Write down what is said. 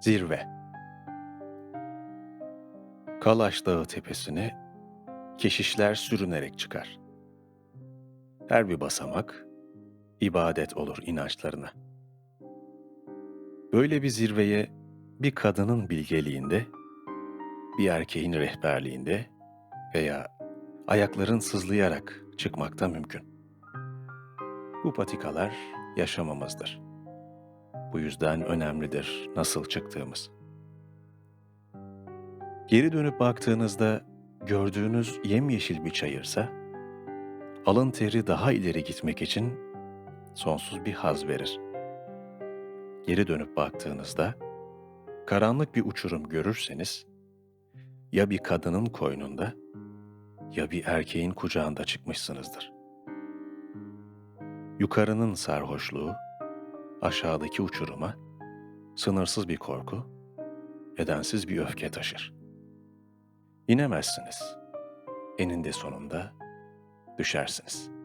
Zirve Kalaş Dağı tepesine keşişler sürünerek çıkar. Her bir basamak ibadet olur inançlarına. Böyle bir zirveye bir kadının bilgeliğinde, bir erkeğin rehberliğinde veya ayakların sızlayarak çıkmakta mümkün. Bu patikalar yaşamamızdır. Bu yüzden önemlidir nasıl çıktığımız. Geri dönüp baktığınızda gördüğünüz yemyeşil bir çayırsa, alın teri daha ileri gitmek için sonsuz bir haz verir. Geri dönüp baktığınızda, karanlık bir uçurum görürseniz, ya bir kadının koynunda ya bir erkeğin kucağında çıkmışsınızdır. Yukarının sarhoşluğu, aşağıdaki uçuruma sınırsız bir korku, nedensiz bir öfke taşır. İnemezsiniz. Eninde sonunda düşersiniz.''